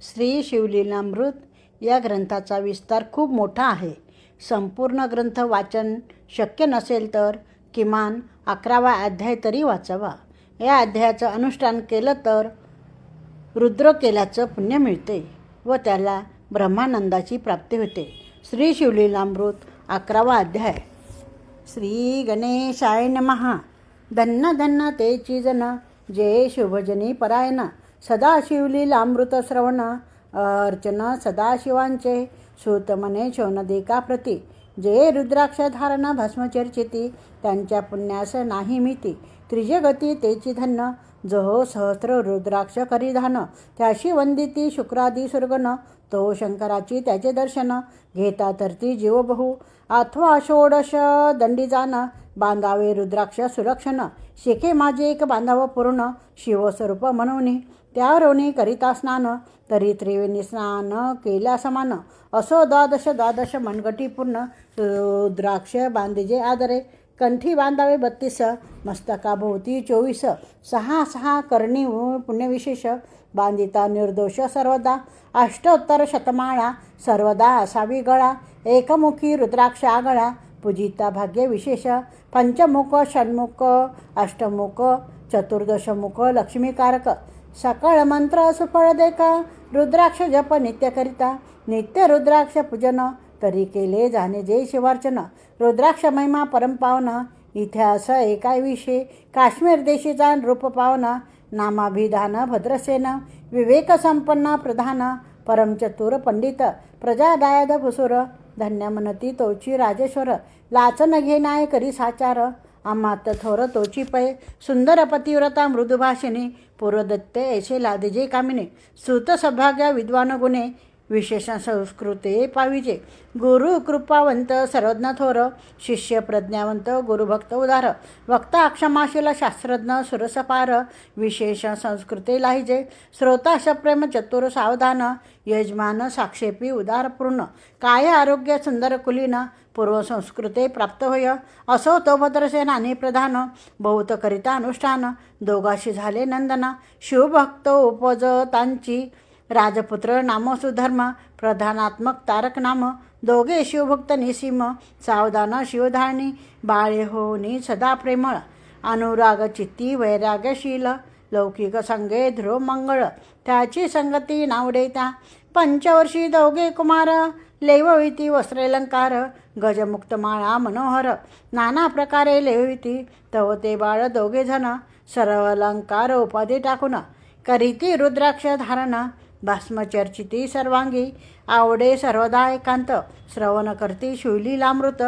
श्री शिवलीलामृत या ग्रंथाचा विस्तार खूप मोठा आहे. संपूर्ण ग्रंथ वाचन शक्य नसेल तर किमान अकरावा अध्याय तरी वाचावा. या अध्यायाचं अनुष्ठान केलं तर रुद्र केल्याचं पुण्य मिळते व त्याला ब्रह्मानंदाची प्राप्ती होते. श्री शिवलीलामृत अकरावा अध्याय. श्री गणेशाय नमः. धन्न धन्न तेची जन जय शुभजनी परायण. सदा शिवलीलामृत श्रवण अर्चन सदाशिवांचे सूत मने प्रती. जे रुद्राक्ष धारण भस्मचर्चिती त्यांच्या पुण्यास नाही मिती. त्रिजगती तेची धन्न जहो सहस्र रुद्राक्ष करिधान. त्याशी वंदिती शुक्रादी सुरगण तो शंकराची त्याचे दर्शन. घेता तरती जीव बहु अथवा षोडश दंडी बांधावे रुद्राक्ष सुरक्षण. शिखे माझे एक बांधाव पूर्ण शिवस्वरूप म्हणून. त्यावरोनी करिता स्नान तरी त्रिवेणी स्नान केल्या समान. असो द्वादश द्वादश मनगटी पूर्ण रुद्राक्ष बांधिजे आदरे. कंठी बांधावे बत्तीस मस्तकाभोवती चोवीस. सहा सहा करणी पुण्यविशेष. बांधिता निर्दोष सर्वदा. अष्टोत्तर शतमाळा सर्वदा असावी गळा. एकमुखी रुद्राक्ष आगळा. पूजिता भाग्य विशेष. पंचमुख षण्मुख अष्टमुख चतुर्दशमुख लक्ष्मीकारक. सकाळ मंत्र सुफळ देखा रुद्राक्ष जप नित्यकरिता नित्य रुद्राक्ष पूजन तरी केले जाणे जे शिवार्चन. रुद्राक्ष महिमा परमपावन इतिहास एकाय विषय. काश्मीर देशीचा रूप पावन नामाभिधान भद्रसेन. विवेक संपन्न प्रधान परमचतुर पंडित प्रजादायद भुसुर. धन्य मनती तोची राजेश्वर. लाचन घेनाय करी साचार. आम्हात थोर तोची पै. सुंदर पतिव्रता मृदुभाषिणी. पूर्वदत्ते ऐसे लादिजे कामिने सुत सौभाग्य विद्वान गुणे विशेष संस्कृते पाविजे. गुरु कृपावंत सर्वज्ञ थोर शिष्य प्रज्ञावंत गुरुभक्त उदार. वक्ता अक्षमाशील शास्त्रज्ञ सुरसपार. विशेष संस्कृते लाहिजे. श्रोता सप्रेम चतुर सावधान. यजमान साक्षेपी उदारपूर्ण. काय आरोग्य सुंदर कुलीन. पूर्वसंस्कृते प्राप्त होय. असो तो भद्रसे आणि प्रधान. बहुत करिता अनुष्ठान. दोघाशी झाले नंदना. शिवभक्त उपजतांची. राजपुत्र नाम सुधर्म प्रधानात्मक तारक नाम दोघे शिवभक्त निसीम सावधान शिवधारणी बाळे होनी सदा प्रेमळ अनुराग चित्ती वैराग्यशील लौकिक संगे ध्रुव मंगळ त्याची संगती नावडेता पंचवर्षी दोघे कुमार लेवविती वस्त्रेलंकार गजमुक्त माळा मनोहर नाना प्रकारे लेवविती तव ते बाळ दोघे जण सर्व अलंकार उपाधी टाकून करीती रुद्राक्ष धारण भस्मचर्चिती सर्वांगी आवडे सर्वदा एकांत. श्रवण करती शिवलीलामृत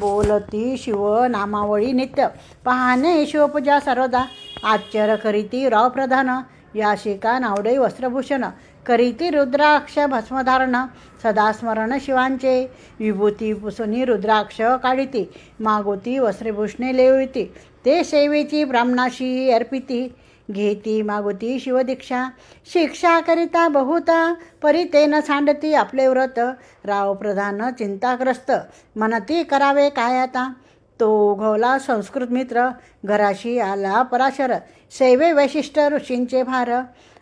बोलती शिव नामावळी नित्य. पाहणे शिवपूजा सर्वदा आश्चर्य करीती राव प्रधान या शिकान नावडे वस्त्रभूषण करीती रुद्राक्ष भस्मधारण. सदा स्मरण शिवांचे. विभूती पुसुनी रुद्राक्ष काढिती. मागोती वस्त्रभूषणे लेविती. ते सेवेची ब्राह्मणाशी अर्पिती. घेती मागुती शिवदीक्षा. शिक्षा करिता बहुता परितेन सांडती आपले व्रत. राव प्रधान चिंताग्रस्त. मनती करावे काय आता? तो उघवला संस्कृत मित्र. घराशी आला पराशर. सेवे वैशिष्ट्य ऋषींचे भार.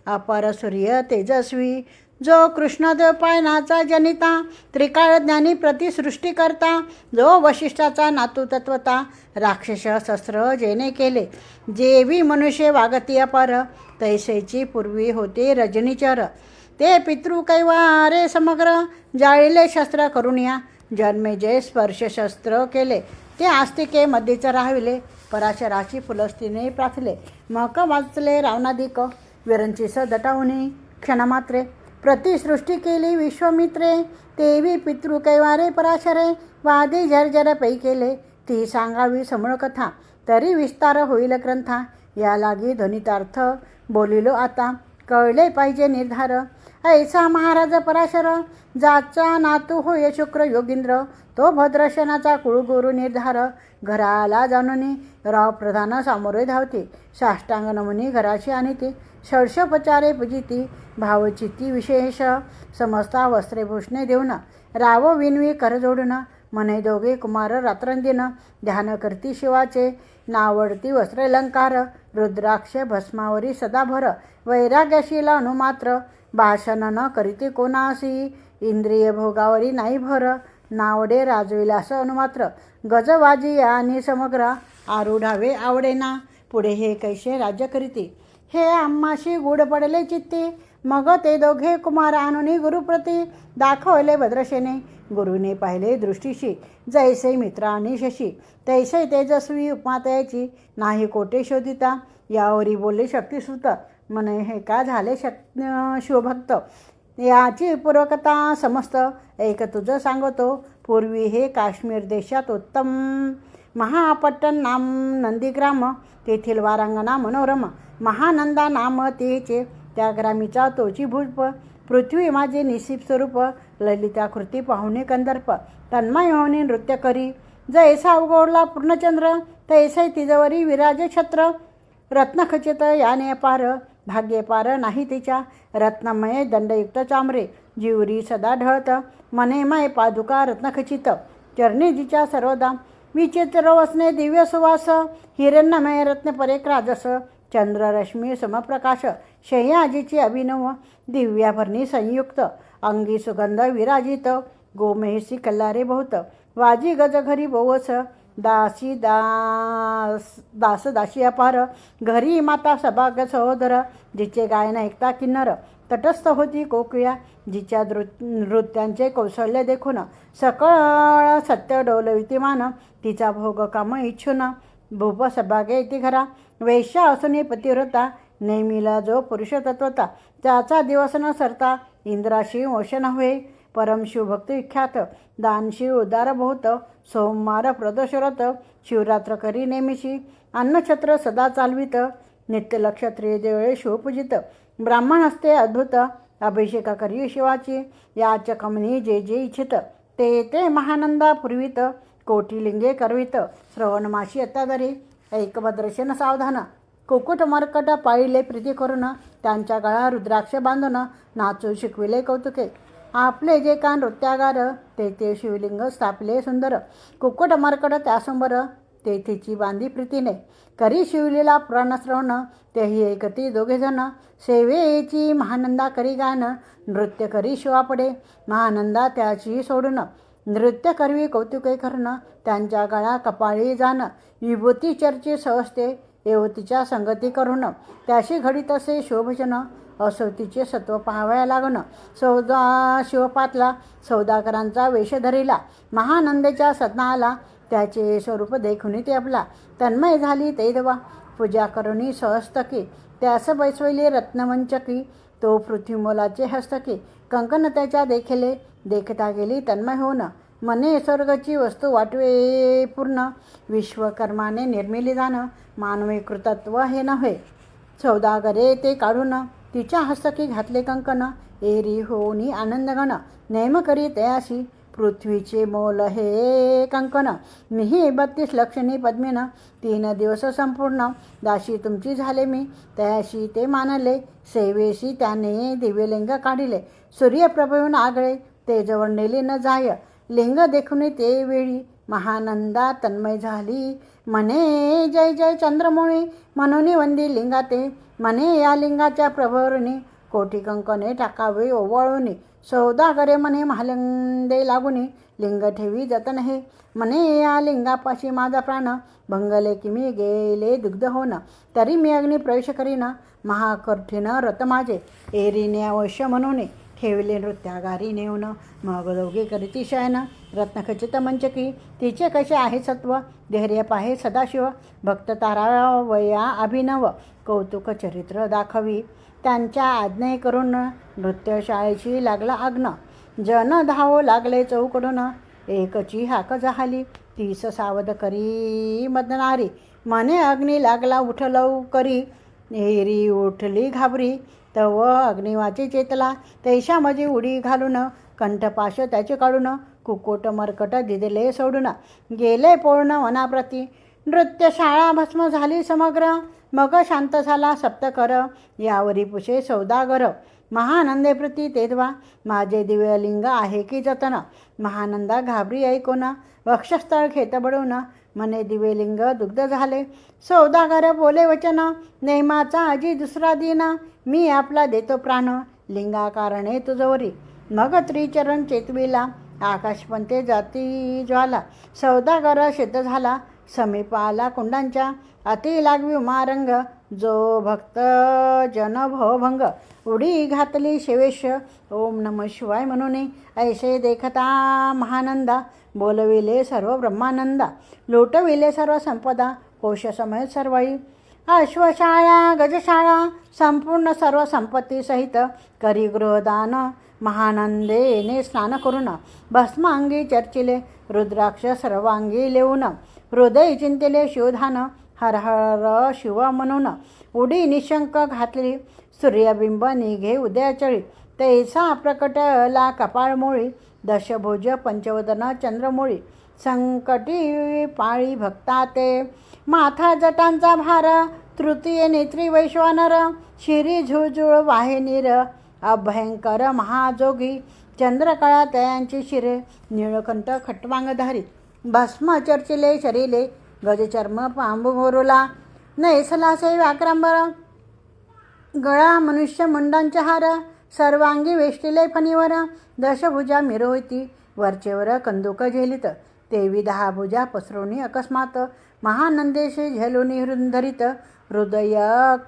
अपर सूर्य तेजस्वी. जो कृष्णदेव पायनाचा जनिता त्रिकाळज्ञानी प्रतिसृष्टी करता जो वशिष्ठाचा नातू तत्वता राक्षस शस्त्र जेने केले जेवी मनुष्य वागती अपार तैसेची पूर्वी होती रजनीचर. ते पितृ कैवारे समग्र जाळीले शस्त्र करून या जन्मे जे स्पर्शशस्त्र केले ते आस्तिके मध्येच राहविले पराशराची फुलस्तीने प्राथले मक वाचले रावणादिक विरंचीस दटावणी क्षणमात्रे प्रतिसृष्टी केली विश्वमित्रे तेवी पितृ कैवारे पराशरे वादी झरझर पै केले ती सांगावी समळ कथा तरी विस्तार होईल ग्रंथा या लागी ध्वनितार्थ बोलिलो आता कळले पाहिजे निर्धार ऐसा महाराज पराशर जाचा नातू होय शुक्र योगिंद्र तो भद्रशनाचा कुळगुरु निर्धार घराला जाणून राव प्रधान सामोरे धावते साष्टांग नमुनी घराशी आणते षडशोपचारे पूजिती भावचित्ती विशेष समजता वस्त्रेभूषणे देऊन राव विनवी करजोडून मने दोघे कुमार रात्रंदिन ध्यान करती शिवाचे नावडती वस्त्रलंकार रुद्राक्ष भस्मावरी सदाभर वैराग्यशील अनुमात्र भाषण न करीते कोणासी इंद्रिय भोगावरी नाही भर नावडे राजविलास अनुमात्र गजवाजी आणि समग्र आरूढावे आवडेना पुढे हे कैसे राज्य करीती? हे आम्हाशी गुढ पडले चित्ती. मग ते दोघे कुमार आणून गुरुप्रती दाखवले भद्रशेने. गुरुने पाहिले दृष्टीशी. जैसे मित्र आणि शशी. तैसे तेजस्वी उपमातयाची नाही कोटे शोधिता. यावरी बोलले शक्तिसुत. म्हणे हे का झाले शक् शिवभक्त याची पूर्वकथा समस्त. एक तुझं सांगतो. पूर्वी हे काश्मीर देशात उत्तम महापट्टण नाम नंदीग्राम. तेथील वारांगणा मनोरम. महानंदा नाम तेचे त्या ग्रामीचा तोची भूप पृथ्वी माझे निशिप स्वरूप ललिता कृती पाहुणे कंदर्प तन्मय होणे नृत्य करी. जैसा उगवला पूर्णचंद्र तैसे तिजवरी विराजे छत्र. रत्नखचित याने पार भाग्ये पार नाही तिच्या. रत्नमय दंडयुक्त चांबरे जिवरी सदा ढळत. मनेमय पादुका रत्नखचित चरणीजीच्या सर्वदा. विचित्र वसने दिव्य सुवास हिरण्यमय रत्न परेक राजस चंद्ररश्मी समप्रकाश शय्याजीची अभिनव दिव्याभरणी संयुक्त अंगी सुगंध विराजित गोमेहसी कल्लारे बहुत वाजी गज घरी बोवस दासी दास दास दासी अपार घरी माता सभाग सहोदर जिचे गायन ऐकता किन्नर तटस्थ होती कोकिळा जिच्या दृ नृत्यांचे कौशल्य देखून सकळ सत्य डोलवितीमान तिचा भोग काम इच्छुना भूप सभागे इति घरा वैश्या असून पतिव्रता नेहमीला जो पुरुषतत्वता त्याचा दिवस न सरता इंद्राशी मोशन होय। परम शिवभक्त दानशिव उदारभूत सोमवार प्रदोषरत शिवरात्र करी नेहमीशी अन्नछत्र सदा चालवित नित्यलक्ष त्रिदेवळे शिवपूजित ब्राह्मण असते अद्भुत अभिषेका करी शिवाची। याच कमनी जे जे इच्छित ते ते महानंदा पुरवित। कोटिलिंगे करवित. श्रवणमाशी अत्यादरी ऐकभद्रशन सावधान. कुकुट मरकट पाळिले प्रीती करून त्यांच्या गळा रुद्राक्ष बांधून नाचू शिकविले कौतुके. आपले जे का नृत्यागार ते ते शिवलिंग स्थापले सुंदर. कुक्कुट मरकट त्यासमोर ते तिची बांधी प्रीतीने. करी शिवलीला पुराणश्रवण तेही एकती दोघेजण सेवेची महानंदा करी गान नृत्य करी शिवापडे महानंदा त्याची सोडून नृत्य करवी कौतुके करणं त्यांच्या गळा कपाळी जाणं विभूती चर्चे सहजते येवतीच्या संगती करून त्याशी घडीत असे शोभजन असोतीचे सत्व पाहावया लागणं सौदा शिवपातला सौदाकरांचा वेश धरिला महानंदेच्या सदना त्याचे स्वरूप देखून ते आपला तन्मय झाली ते देवा पूजा करुणी सहस्तकी त्यास बैसवली रत्नमंचकी तो पृथ्वीमोलाचे हस्तकी कंकन त्याच्या देखता गेली तन्मय होऊन. मने स्वर्गाची वस्तू वाटवे पूर्ण. विश्वकर्माने निर्मिली जाणं मानवी कृतत्व हे नव्हे. सौदागरे ते काढून तिच्या हस्तकी घातले कंकण. एरी होनी आनंदगण नेम करी तयाशी पृथ्वीचे मोल हे कंकण मीही बत्तीस लक्षणी पद्मीनं तीन दिवस संपूर्ण. दाशी तुमची झाले मी तयाशी ते मानले. सेवेशी त्याने दिव्यलिंग काढिले. सूर्यप्रभून आगळे ते जवळ नेले न जाय. लिंग देखून ते वेळी महानंदा तन्मय झाली. म्हणे जय जय चंद्रमोळी म्हणून वंदी लिंगाते. म्हणे या लिंगाच्या प्रभवरुनी कोटी कंकणे टाकावे ओवाळून. सौदागरे म्हणे महालिंगदे लागुनी लिंग ठेवी जतन हे. म्हणे या लिंगापाशी माझा प्राण भंगले की मी गेले दुग्ध होन तरी मी अग्नी प्रवेश करीन महाकठीण रत माझे. एरीने अवश्य म्हणून ठेवले नृत्यागारी नेऊन. मग दोघे करीती शयन रत्नखचित मंचकी. तिचे कसे आहे सत्व? धैर्य पाहे सदाशिव. भक्त तारा वया अभिनव. कौतुक चरित्र दाखवी. त्यांच्या आज्ञे करून नृत्यशाळेची लागला अग्न. जन धावो लागले चौकडून. एकची हाक झाली. तीस सावध करी मदनारी. मने अग्नी लागला उठलव करी एरी उठली घाबरी. तव अग्निवाची चेतला तैशामध्ये उडी घालून कंठपाश त्याचे काढून कुकोट मरकट दिदले सोडून गेले पूर्ण वनाप्रती. नृत्यशाळा भस्म झाली समग्र मग शांत झाला सप्तकर यावरी पुषे सौदागर. महानंदे प्रती तेदवा माझे दिव्यलिंग आहे की जतन. महानंदा घाबरी ऐकून वक्षस्थळ खेतबडून मने दिवेलिंग दुग्ध झाले. सौदागर बोले वचन नेमाचा आजी दुसरा दिन मी आपला देतो प्राण लिंगाकारणे तुझवरी. मग त्रिचरण चेतविला आकाशपंते जाती ज्वाला. सौदागर सिद्ध झाला समीप आला कुंडांच्या अति लागवी उमारंग जो भक्त जन भवभंग उडी घातली शिवेश ओम नम शिवाय म्हणून ऐसे देखता महानंदा. बोलविले सर्व ब्रह्मानंदा. लोटविले सर्व संपदा कोशसमय सर्वई अश्वशाळा गजशाळा संपूर्ण सर्व संपत्तीसहित करी गृहदान महानंदेने स्नान करून भस्मांगी चर्चिले रुद्राक्ष सर्वांगी लेऊन हृदय चिंतिले शिवधान हर हर शिव म्हणून उडी निशंक घातली सूर्यबिंब निघे उदयाचळी. तैसा प्रकटला कपाळमोळी दशभुज पंचवदन चंद्रमोळी. संकटी पाळी भक्ता ते. माथा जटांचा भार तृतीय नेत्री वैश्वानर. शिरी झुळझुळ वाहिनीर अभयंकर महाजोगी. चंद्रकळा तयांची शिरे निळकंठ खटवांगधारी. भस्म चर्चिले शरीले गजचर्म पांबुगोरुला नैसलासे व्याक्रंबर गळा मनुष्य मुंडांचे हार. सर्वांगी वेष्टिले फणीवर. दशभुजा मिरवती वरचेवर कंदुक झेलित. तेवी दहा भुजा पसरवणी अकस्मात. महानंदेशी झेलुनी हृंधरित हृदय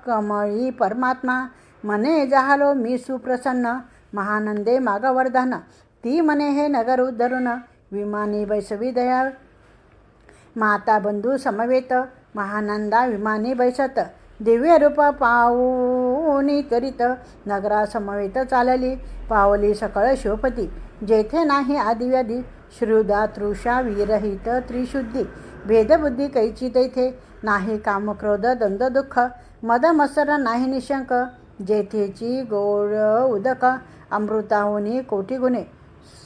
कमळी परमात्मा. मने जहालो मी सुप्रसन्न. महानंदे मागवर्धन. ती मने हे नगर उद्धरुन. विमानी बैसवी दयाळ. माता बंधू समवेत. महानंदा विमानी बैसत. दिव्य रूप पाऊनी करीत नगरासमवेत चालली. पावली सकळ शिवपती जेथे नाही आदिव्यादी श्रुदा तृषा विरहित त्रिशुद्धी. भेदबुद्धी कैची तेथे. नाही कामक्रोध दंद दुःख. मदमसर नाही निशंक. जेथेची गोड उदक. अमृताहुनी कोटी गुणे.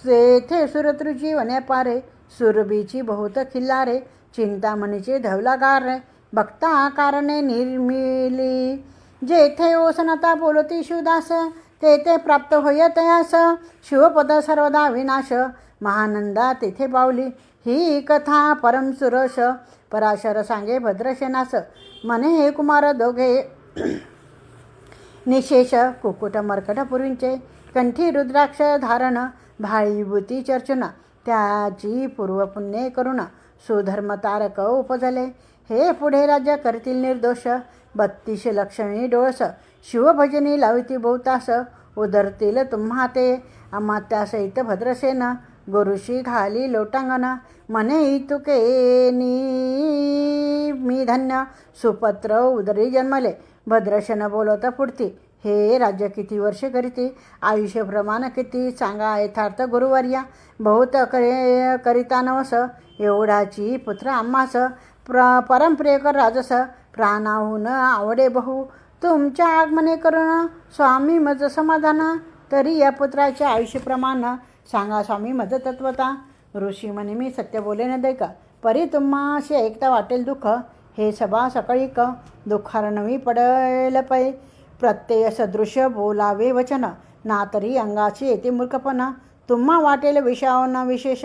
सेथे सुरतृची वन्यापारे सुरबीची बहुत खिल्लारे. चिंतामणीचे धवलागार. भक्ता कारणे निर्मिली. जेथे ओसनता बोलती शिवदास तेथे प्राप्त होय तयास शिवपद सर्वदा विनाश महानंदा तेथे पावली ही कथा परम सुरश पराशर सांगे भद्रशेनास मने हे कुमार दोघे निशेष कुकुट मर्कटपूर्वींचे कंठी रुद्राक्ष धारण भाळीभूती चर्चना. त्याची पूर्वपुण्ये करुणा. सुधर्म तारक उपजले. हे पुढे राज्य करतील निर्दोष. बत्तीस लक्षणी डोळस. शिवभजनी लाविती बहुतास. उदरतील तुम्हा ते. अमात्यासहित भद्रसेन. गुरुशी घाली लोटांगण. मने इतुके मी धन्य. सुपत्र उदरी जन्मले. भद्रशन बोलत पुढती हे राज्य किती वर्षे करीती? आयुष्य प्रमाण किती? सांगा यथार्थ गुरुवर्या. बहुत करे करिता नवस. एवढाची पुत्र आम्हास. प्र परमप्रियकर राजस प्राणाहून आवडे बहु. तुमच्या आगमने करून स्वामी मज समाधान. तरी या पुत्राच्या आयुष्यप्रमाण सांगा स्वामी मज तत्वता. ऋषी म्हणे मी सत्य बोले न दे का परी तुम्हाशी ऐकता वाटेल दुःख. हे सभा सकाळी क. दुःखारणवी पडेल पै. प्रत्यय सदृश बोलावे वचन. ना तरी अंगाची येते मूर्खपणा. तुम्हा वाटेल विषावना विशेष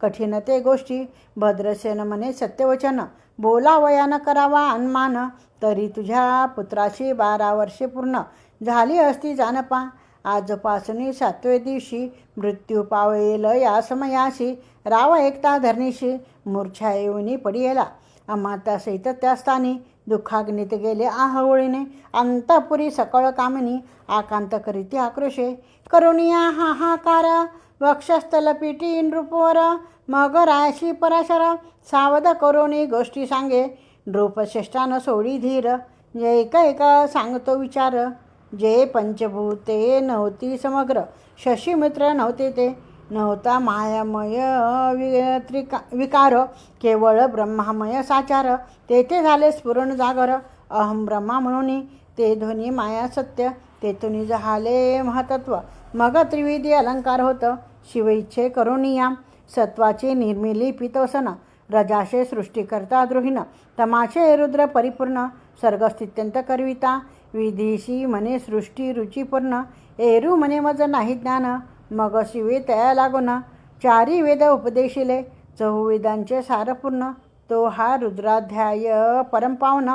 कठीण ते गोष्टी. भद्रसेन म्हणे सत्यवचन. बोलावयानं करावा अनमान तरी तुझ्या पुत्राची बारा वर्षे पूर्ण. झाली असती जानपा आजपासून सातवे दिवशी मृत्यू पावेल या समयाशी. राव एकता धरणीशी मूर्छा येऊनी पडियेला. अमात्यासहित त्या स्थानी दुःखाग्नीत गेले आहवळीने. अंतपुरी सकळ कामिनी आकांत करीती आक्रोशे करुणिया हाहाकार वक्षस्थल पिटी नृपोर मग रायशी पराशर सावध करुणी गोष्टी सांगे नृपश्रेष्ठानं सोडी धीर जे एक सांगतो विचार जे पंचभूते नव्हती समग्र शशीमित्र नव्हते ते नव्हता मायामय वित्रिका विकार. केवळ ब्रह्मामय साचार. तेथे झाले स्फुरण जागर. अहम ब्रह्मा म्हणून. ते ध्वनी माया सत्य. तेथून झाले महतत्व. मग त्रिविधी अलंकार होत. शिवइच्छे करुणिया. सत्वाची निर्मिली पितोसन रजाशे सृष्टीकर्ता द्रोहिण तमाशे रुद्र परिपूर्ण. सर्गस्थित्यंत करविता. विधीशी मने सृष्टी रुचिपूर्ण. एरू मने मज नाही ज्ञान. मग शिवी तया लागून चारी वेद उपदेशिले चहुवेदांचे सारपूर्ण तो हा रुद्राध्याय परमपावन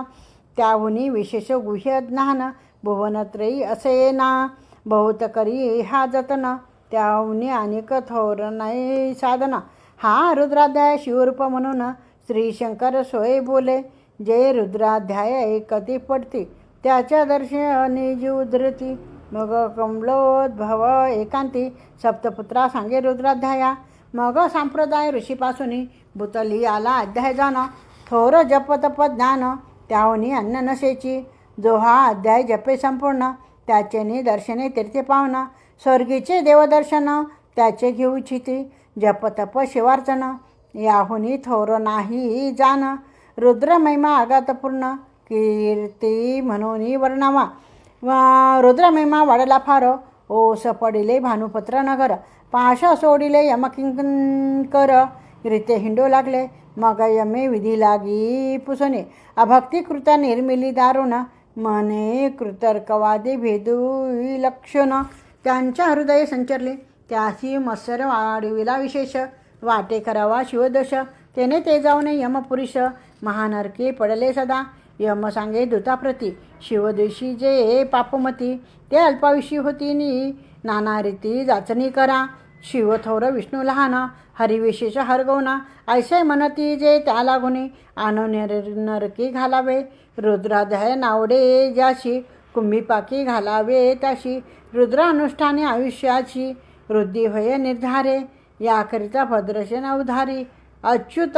त्याहुनी विशेष गुह्य ज्ञान. भुवनत्रयी असे ना. बहुत करी हा जतन. त्याहुनी अनेक थोर नाही साधना. हा रुद्राध्याय शिवरूप म्हणून श्री शंकर सोय बोले. जे रुद्राध्याय ऐकती पडती त्याच्या दर्शनी जीव धरती. मग कमलोद्भव एकांती सप्तपुत्रा सांगे रुद्राध्याया. मग संप्रदाय ऋषीपासून भूतली आला अध्याय जाणं. थोर जप तप ज्ञान त्याहुनी अन्न नसेची जो हा अध्याय जपे संपूर्ण त्याचेनी दर्शने तीर्थे पावना. स्वर्गीचे देवदर्शन त्याचे घेऊ इच्छिती जप तप शिवार्चन याहुनी थोर नाही जाण. रुद्र महिमा आघातपूर्ण कीर्ती म्हणून वर्णावा. वा रुद्रमेमा महिमा वाढला फार ओस पडिले भानुपत्र नगर पाशा सोडिले यमकिंकर रीते हिंडू लागले मग यमे विधी लागी पुसणे. अभक्ती कृता निर्मिली दारुण मने कृतर्कवादी भेदू लक्षण. त्यांच्या हृदय संचरले त्याशी मत्सर वाढविला विशेष. वाटे करावा शिवदोष तेने ते जाऊने यमपुरुष महानरके पडले सदा. यम सांगे दूताप्रती शिवदेशी जे पापमती ते अल्पायुषी होती नी। नाना रीती जाचणी करा। शिव थोर विष्णू लहान हरिविशेष हरगवना ऐसे म्हणती जे त्या लागुनी आनो नरकी घालावे। रुद्राध्याय नावडे ज्याशी कुंभीपाकी घालावे त्याशी। रुद्रानुष्ठाने आयुष्याची वृद्धी होय निर्धारे। याकरिता भद्रशेन उधारी अच्युत!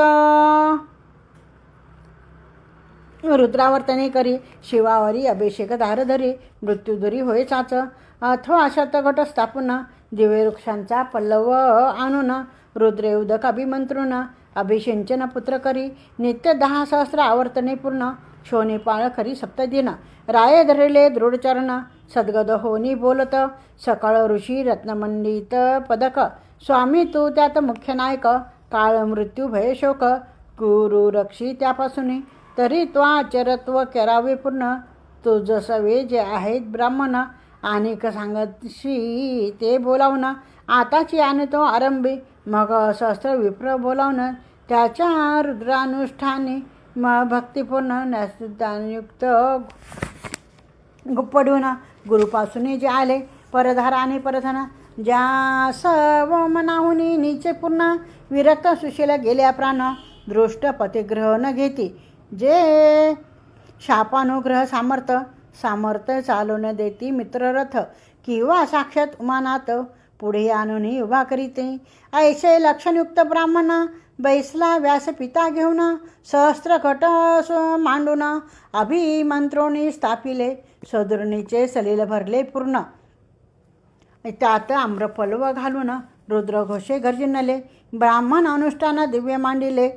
रुद्रावर्तने करी शिवावरी अभिषेक धारधरी मृत्यूधरी होय चाच. अथवा घट स्थापून दिव्यवृक्षांचा पल्लव आणून रुद्रे उदक अभिमंत्रून अभिषिंचन पुत्र करी नित्य दहा सहस्र आवर्तने पूर्ण शोने पाळ खरी सप्तदिन. राये धरले दृढचरण सद्गद होनी बोलत सकाळ ऋषी रत्नमंडित पदक. स्वामी तू त्यात मुख्य नायक काळ मृत्यू भय शोक गुरु रक्षी त्यापासून तरी तो आचरत्व करावे पूर्ण. तो सवे जे आहेत ब्राह्मण अनेक सांगतशी ते बोलावणं आताची आणि तो आरंभी. मग सहस्त्र विप्र बोलावणं त्याच्या रुद्रानुष्ठाने म भक्तिपूर्ण नसदानयुक्त गुप्पडून गुरुपासून जे आले परधारा आणि परधना. ज्या सर्व मनाहुनी नीचे पूर्ण विरक्त सुशीला गेल्या प्राण दृष्ट पतिग्रह न घेती. जे शापानुग्रह सामर्थ सामर्थ्य चालून देती मित्ररथ. किंवा साक्षात उमानात पुढे आणून उभा करीते ऐसे लक्षणयुक्त ब्राह्मण बैसला व्यासपिता घेऊन सहस्त्र घट मांडून अभिमंत्रोणी स्थापिले सदृणीचे सलील भरले पूर्ण. त्यात आम्रफलव घालून रुद्रघोषे गर्जिनले. ब्राह्मण अनुष्ठान दिव्य मांडिले.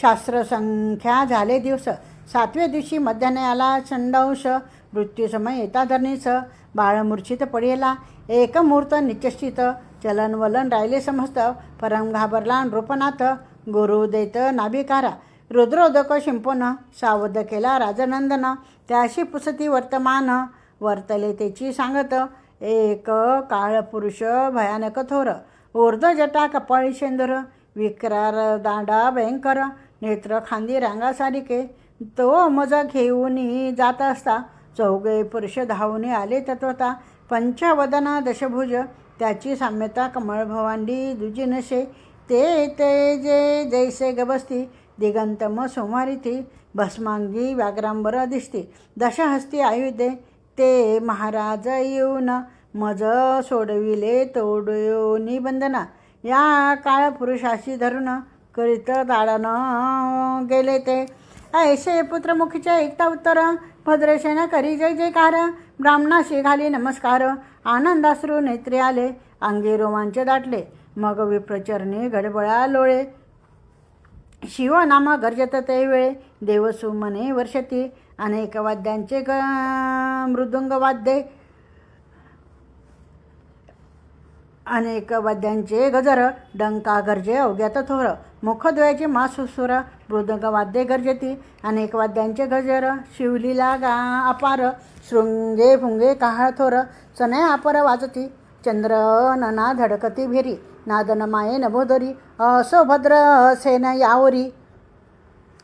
शास्त्रसंख्या झाले दिवस. सातव्या दिवशी मध्यान्याला चंडांश मृत्यूसमय येताधरणीस बाळमूर्छित पडेला. एक मुहूर्त निश्चित चलन वलन राहिले समस्त. परम घाबरला नृपनाथ. गुरु देत नाभिकारा. रुद्रोदक शिंपून सावध केला राजनंदन. त्याशी पुसती वर्तमान. वर्तले त्याची सांगत. एक काळ पुरुष भयानक थोर. ऊर्ध जटा कपाळी शेंदर. विक्रार दांडा भयंकर. नेत्र खांदी रांगासारिके तो मज घेऊन जात असता. चौघे पुरुष धावून आले तत्वता पंचवदना दशभुज. त्याची साम्यता कमळभवांडी दुजी नशे ते ते जे जैसे गबस्ती. दिगंतम सोमारी ती भस्मांगी व्याघ्रांबर दिसती दशहस्ती आयुधे. ते महाराज येऊन मज सोडविले तोडयो निबंधना या काळ पुरुषाशी धरून करीत दाडानं गेले ते. ऐसे पुत्रमुखीचे ऐकता उत्तर भद्रेशेनं करी जय जयकार. ब्राह्मणाशी घाली नमस्कार. आनंदाश्रू नेत्रे आले अंगी रोमांच दाटले. मग विप्रचरणी गडबळा लोळे. शिवनामा गर्जत ते वेळे देवसुमने वर्षती. अनेक वाद्यांचे ग मृदुंग वाद्ये. अनेक वाद्यांचे गजर डंका गर्जे अवघ्यात थोर. मुखद्वयाची मासुसुर मृदंग वाद्ये गर्जती अनेक वाद्यांचे गजर शिवलीला गा अपार शृंगे फुंगे काळ थोर सनय अपर वाजती चंद्र नना धडकती भिरी नादन माये नभोदरी असो भद्र सेन यावरी.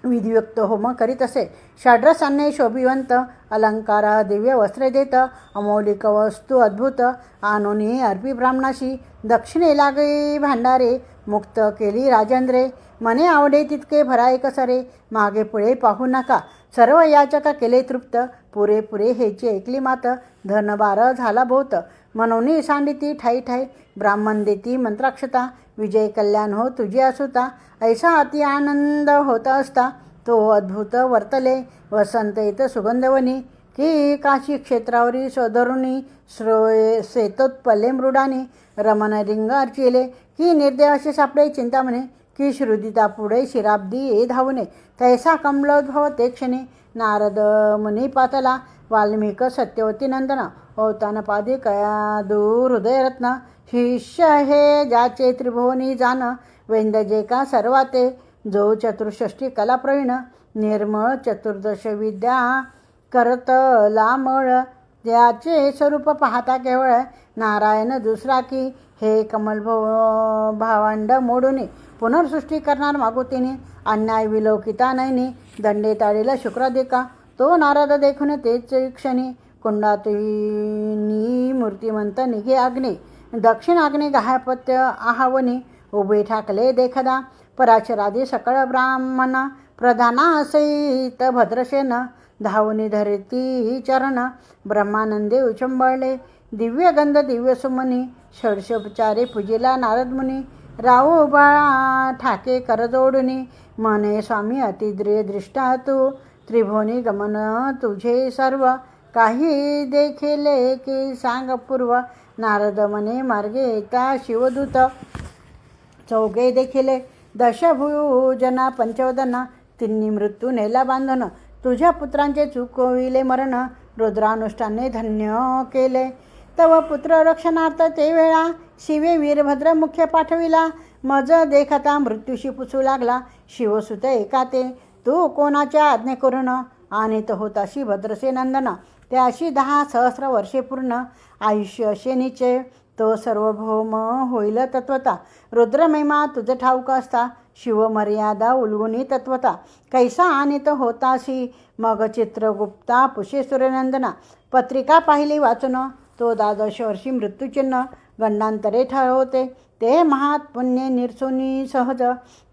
विधियुक्त होम करीत असे. षड्रसाने शोभिवंत अलंकार दिव्य वस्त्रे देत अमौलिक वस्तू अद्भुत आनोनी अर्पी ब्राह्मणाशी दक्षिणे लागे भांडारे मुक्त केली राजेंद्रे. मने आवडे तितके भराय कसरे? मागे पुढे पाहू नका. सर्व याचका केले तृप्त. पुरे पुरे हेची ऐकली मात. धनबार झाला भोत. मनोनी सांडिती ठाई ठाई. ब्राह्मण देती मंत्राक्षता. विजय कल्याण हो तुझी असुता ऐसा अति आनंद होत असता. तो अद्भुत वर्तले. वसंत येत सुगंधवनी. की काशी क्षेत्रावरी स्वधरुणी श्रोय सेतोत्पल्ले मृडानी. रमण रिंग अर्चिले. की निर्देवाशी सापडे चिंतामणे की श्रुदिता पुढे शिराब्दी ये धावणे. तैसा कमलोद्भव ते क्षणी. नारद मुनी पातला वाल्मिक सत्यवती नंदन. ओतान पादी कया दूर हृदयरत्न. शिष्य हे ज्याचे त्रिभुवनी जाण वैंदजे का सर्वाते जो चतुष्षष्टी कलाप्रवीण. निर्मळ चतुर्दश विद्या करत लामळ ज्याचे स्वरूप पाहता केवळ नारायण दुसरा की हे कमल भावंड मोडून पुनर्सृष्टी करणार मागुतीने अन्याय विलोकिता नैनी दंडे ताळीला शुक्रादिका तो नारद देखून तेच क्षणी कुंडातुनी मूर्तिमंत निघे अग्नी. दक्षिण अग्नी गहापत्य आहावनी उभे ठाकले देखदा. पराशरादी सकळ ब्राह्मण प्रधाना सहित भद्रसेन धावनी धरती चरण. ब्रह्मानंदे उचंबळले. दिव्य गंध दिव्य सुमनी षडशोपचारे पूजेला नारद मुनी राहू बाळा ठाके करजोडुनी मने स्वामी अतिद्रिय दृष्टा तू. त्रिभुवनी गमन तुझे सर्व. काही देखील की सांग पूर्व. नारद मने मार्गे येता शिवदूत? चौघे देखिले. दशभुजना पंचवदना. तिन्ही मृत्यू नेला बांधन. तुझ्या पुत्रांचे चुकविले मरण. रुद्रानुष्ठाने धन्य केले. तव पुत्र रक्षणार्थ ते वेळा शिवे वीरभद्र मुख्य पाठविला. मज देखता मृत्यूशी पुसू लागला. शिवसुत एकाते. तू कोणाच्या आज्ञे करून होत होताशी भद्रसे नंदन. त्याशी दहा सहस्र वर्षे पूर्ण. आयुष्य असे निचे. तो सार्वभौम होईल तत्वता. रुद्रमहिमा तुझं ठाऊक असता. शिवमर्यादा उलगुनी तत्वता कैसा आणीत होताशी? मग चित्रगुप्ता पुषे सूर्यनंदना. पत्रिका पाहिली वाचून. तो द्वादश वर्षी मृत्यूचिन्ह. गंडांतरे ठरवते. ते महात्पुण्य पुण्य सहज.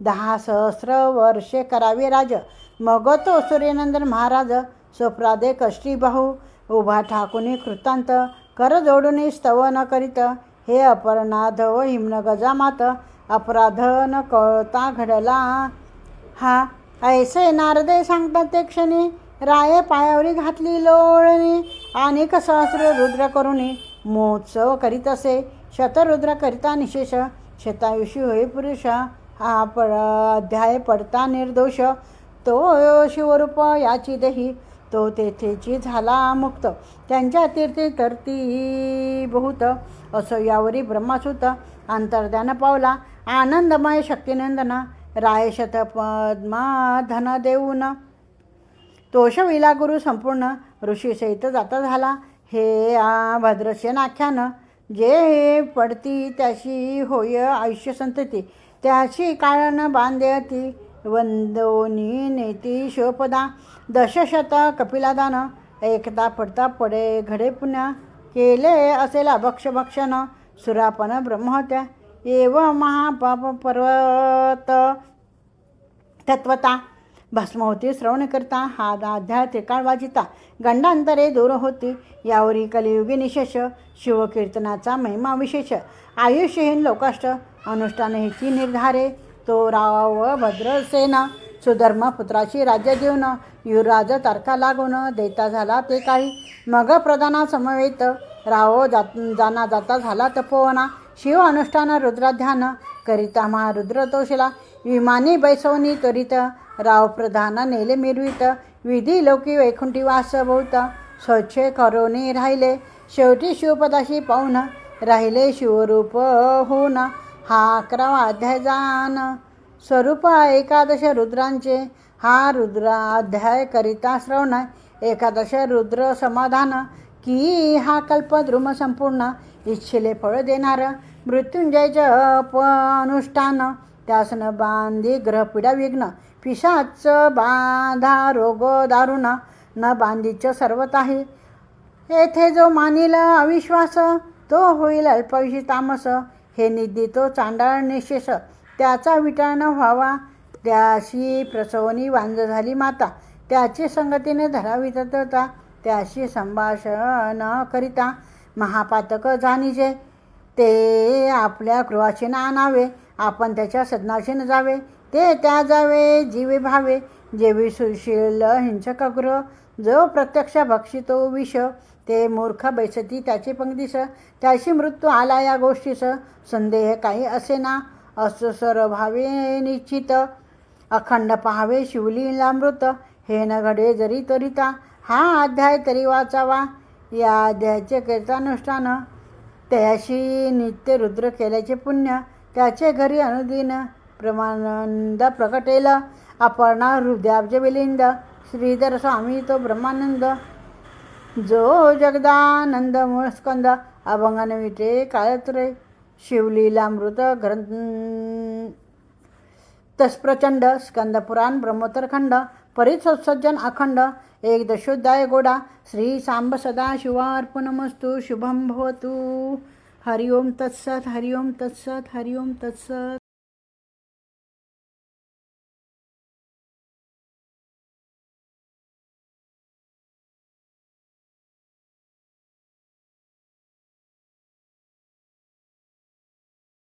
दहा सहस्र वर्षे करावे राज. मग तो सूर्यनंदन महाराज. स्वप्रादे कष्टी उभा ठाकुनी कृतांत. कर जोडून स्तवन करीत. हे अपरनाथ व हिमन गजामात. अपराध न कळता घडला. हा ऐसे नारदे सांगतात ते क्षणी राये पायावरी घातली लोळणी अनेक सहस्र रुद्र करुणी महोत्सव करीत असे. शतरुद्र करिता निशेष शतायुषी होई पुरुष हा पड अध्याय पडता निर्दोष. तो शिवरूप याची देही तो तेथेची झाला मुक्त. त्यांच्या तीर्थी तरती बहुत. असो यावरी ब्रह्मासुत अंतर्ध्यान पावला. आनंदमय शक्तिनंदना राय शतपद्मा धन देऊन. तोषविला गुरु संपूर्ण ऋषीसहित जाता झाला. हे आ भद्रसेन आख्यान जे पडती त्याशी होय आयुष्य संतती. त्याशी काळानं बांधे ती वंदोनी नेती शिवपदा दशशत कपिलादान. एकदा पडता पडे घडे पुण्या. केले असेल अभक्षभक्षण सुरापन ब्रह्महत्या. एव महापाप पर्वत. तत्वता. भस्म होती श्रवण करता हा दाध्या त्रिकाळ वाजिता. गंडांतरे दूर होती. यावरी कलियुगी निशेष. शिवकीर्तनाचा महिमा विशेष. आयुष्यहीन लोकाष्ट. अनुष्ठानही ह्याची निर्धारे. तो राव भद्रसेना सुधर्म पुत्राची राज्य देऊन युवराज तारखा लागून देता झाला ते काही. मग प्रधानासमवेत राव जात जाना जाता झाला तपोवना. शिव अनुष्ठान रुद्राध्यान करिता महा रुद्रतोषला विमानी बैसवनी त्वरित राव प्रधान नेले मिरवित. विधी लोकी वैकुंठी वास बहुत स्वच्छ करोनी राहिले. शेवटी शिवपदाशी पाहून राहिले शिवरूप होऊन. हा अकरावा अध्याय जान स्वरूप एकादश रुद्रांचे. हा रुद्र अध्याय करिता श्रवण एकादश रुद्र समाधान. की हा कल्प द्रुम संपूर्ण इच्छिले फळ देणार. मृत्युंजयचं जप अनुष्ठान. त्यासन बांधी ग्रहपीडा विघ्न. पिशाच बाधा रोग दारुण. न बांधीच सर्वत आहे येथे जो मानिल अविश्वास तो होईल अल्पविषी तामस. हे निधी तो चांडाळ निशेष त्याचा विटाळ व्हावा त्याशी प्रसवनी वांज झाली माता. त्याची संगतीने धरावी तत्वता त्याशी संभाषण करिता महापातक जाणीजे. ते आपल्या गृहाशी ना आणावे आपण त्याच्या सदनाशी न जावे. ते त्या जावे जीवे भावे. जेवी सुशील हिंसक गृह जो प्रत्यक्ष भक्षितो विष ते मूर्ख बैसती त्याची पंक्तीस त्याशी मृत्यू आला या गोष्टीस. संदेह काही असे ना असं भावे निश्चित. अखंड पहावे शिवलीला मृत. हे न घडे जरी तरिता. हा अध्याय तरी वाचावा. या अध्यायाचे कीर्तानुष्ठान. त्याशी नित्य रुद्र केल्याचे पुण्य. त्याचे घरी अनुदिन प्रमानंद प्रकटेल. अपर्णा हृदयाब्ज विलिंद श्रीधर स्वामी तो ब्रह्मानंद. जो जगदानंद मूळ स्कंद अभंगाने विटे काळत्रे शिवलीलामृत ग्रंथ. तस्प्रचंड स्कंदपुराण ब्रह्मोत्तरखंड परिसत्सज्जन अखंड एक दशोध्याय गोडा श्री सांब सदा शिवार्पणमस्तु शुभम भवतु. हरिओम तत्सत हरिओम तत्सत हरिओम तत्सत.